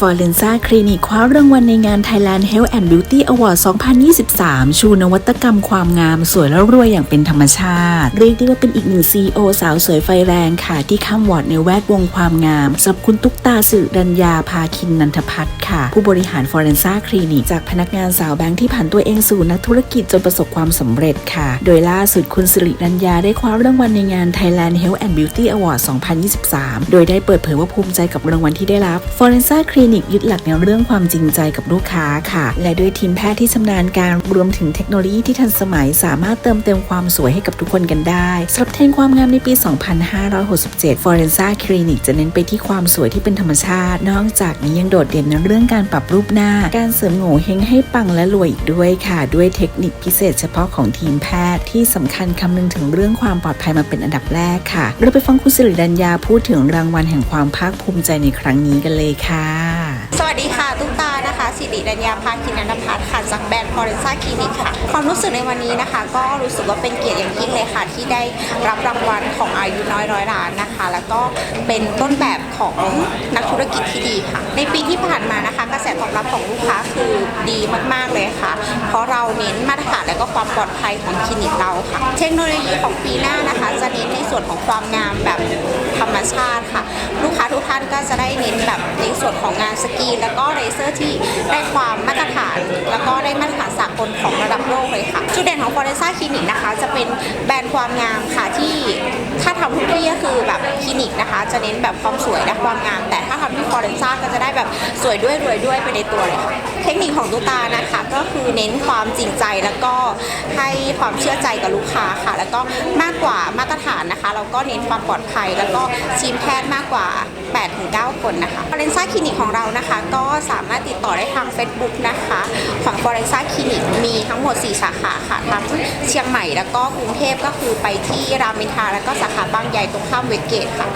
Forenza Clinic คว้ารางวัลในงาน Thailand Health and Beauty Award 2023 ชูนวัตกรรมความงามสวยและรวยอย่างเป็นธรรมชาติ เรียกได้ว่าเป็นอีกหนึ่ง CEO สาวสวยไฟแรงค่ะ ที่ข้ามวอร์ดในแวดวงความงามสำหรับคุณตุ๊กตาสิรัญญาภาคินนันทพัฒน์ค่ะ ผู้บริหาร Forenza Clinic จากพนักงานสาวแบงค์ที่ผ่านตัวเองสู่นักธุรกิจจนประสบความสำเร็จค่ะ โดยล่าสุดคุณสิริรัญญาได้คว้ารางวัลในงาน Thailand Health and Beauty Award 2023 โดยได้เปิดเผยว่าภูมิใจกับรางวัลที่ได้รับยึดหลักในเรื่องความจริงใจกับลูกค้าค่ะ และด้วยทีมแพทย์ที่ชำนาญการรวมถึงเทคโนโลยีที่ทันสมัย สามารถเติมเต็มความสวยให้กับทุกคนกันได้สำหรับเทรนความงามในปี 2567 Forenza Clinic จะเน้นไปที่ความสวยที่เป็นธรรมชาติ นอกจากนี้ยังโดดเด่นในเรื่องการปรับรูปหน้า การเสริมโง่เฮงให้ปังและรวยอีกด้วยค่ะ ด้วยเทคนิคพิเศษเฉพาะของทีมแพทย์ที่สำคัญคำนึงถึงเรื่องความปลอดภัยมาเป็นอันดับแรกค่ะ เราไปฟังคุณสิริรัญญาพูดถึงรางวัลแห่งความภาคภูมิใจในครั้งนี้กันเลยค่ะ วัสดีค่ะ ตุ๊กตานะคะ สิริรัญญาภาคินันทพัฒน์ค่ะ จากแบรนด์ฟอเรนซ่าคลินิกค่ะ ความรู้สึกในวันนี้นะคะ ก็รู้สึกว่าเป็นเกียรติอย่างยิ่งเลยค่ะ ที่ได้รับรางวัลของอายุน้อยร้อยล้านนะคะ แล้วก็เป็นต้นแบบของนักธุรกิจที่ดีค่ะ ในปีที่ผ่านมานะคะ กระแสตอบรับของลูกค้าคือดีมากๆเลยค่ะ เพราะเราเน้นมาตรฐานและก็ความปลอดภัยของคลินิกเราค่ะ เทคโนโลยีของปีหน้านะคะ จะเน้นในส่วนของความงามแบบ ธรรมชาติค่ะ ลูกค้าทุกท่านก็จะได้เน้นแบบในส่วนของงานสกีแล้วก็เลเซอร์ที่ได้ความมาตรฐาน แล้วก็ได้มาตรฐานสากลของระดับโลกเลยค่ะจุดเด่นของ f o r e n z a Clinic นะคะ จะเป็นแบรนด์ความงามค่ะที่ถ้าทำทุกที่ก็คือแบบ นิกนะคะ จะเน้นแบบความสวยและความงาม แต่ถ้าทำที่ f o r e n z a ก็จะได้แบบสวยด้วยรวยด้วยไปในตัวเลยค่ะเทคนิคของตุ๊กตานะคะก็คือเน้นความจริงใจแล้วก็ให้ความเชื่อใจกับลูกค้าค่ะ แล้วก็มากกว่ามาตรฐานนะคะเราก็เน้นความปลอดภัย แล้วก็ทีมแพทย์มากกว่า 8-9 คนนะคะ f o r e n z a Clinic ของเรานะคะ ก็สามารถติดต่อได้ทาง Facebook นะคะ ของ f o r e n z a Clinic มีทั้งหมด 4 สาขาค่ะทั้งเชียงใหม่แล้วก็กรุงเทพก็คือไปที่รามอินทราแล้วก็สาขาบางใหญ่ตรงข้ามเวสเกตค่ะ